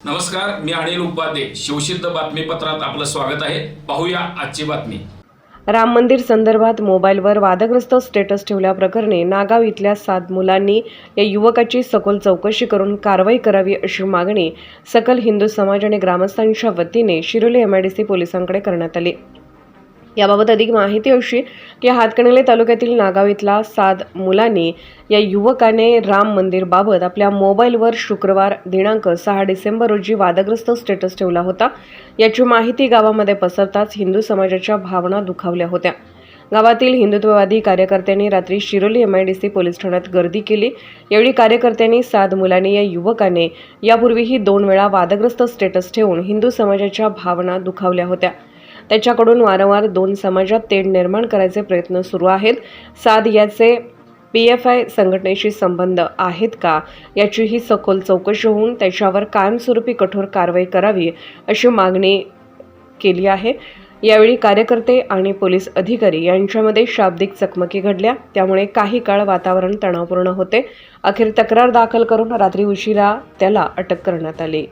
नमस्कार मी अनिल उपाध्ये. शिवसिद्ध बातमीपत्रात आपलं स्वागत आहे. पाहूया आजची बातमी. राम मंदिर संदर्भात मोबाईलवर वादग्रस्त स्टेटस ठेवल्याप्रकरणी नागाव इथल्या सात मुलांनी या युवकाची सखोल चौकशी करून कारवाई करावी अशी मागणी सकल हिंदू समाज आणि ग्रामस्थांच्या वतीने शिरोली एमआयडीसी पोलिसांकडे करण्यात आली. याबाबत अधिक माहिती अशी की हातकणंगले तालुक्यातील नागाव इथला सात मुलांनी या युवकाने राम मंदिरबाबत आपल्या मोबाईलवर शुक्रवार दिनांक सहा डिसेंबर रोजी वादग्रस्त स्टेटस ठेवला होता. याची माहिती गावामध्ये पसरताच हिंदू समाजाच्या भावना दुखावल्या होत्या. गावातील हिंदुत्ववादी कार्यकर्त्यांनी रात्री Shiroli M I D C police ठाण्यात गर्दी केली. यावेळी कार्यकर्त्यांनी सात मुलांनी या युवकाने यापूर्वीही दोन वेळा वादग्रस्त स्टेटस ठेवून हिंदू समाजाच्या भावना दुखावल्या होत्या. त्याच्याकडून वारंवार दोन समाजात तेढ निर्माण करायचे प्रयत्न सुरू आहेत. साद याचे पी एफ आय संघटनेशी संबंध आहेत का? याचीही सखोल चौकशी होऊन त्याच्यावर कायमस्वरूपी कठोर कारवाई करावी अशी मागणी केली आहे. यावेळी कार्यकर्ते आणि पोलीस अधिकारी यांच्यामध्ये शाब्दिक चकमकी घडल्या. त्यामुळे काही काळ वातावरण तणावपूर्ण होते. अखेर तक्रार दाखल करून रात्री उशिरा त्याला अटक करण्यात आली.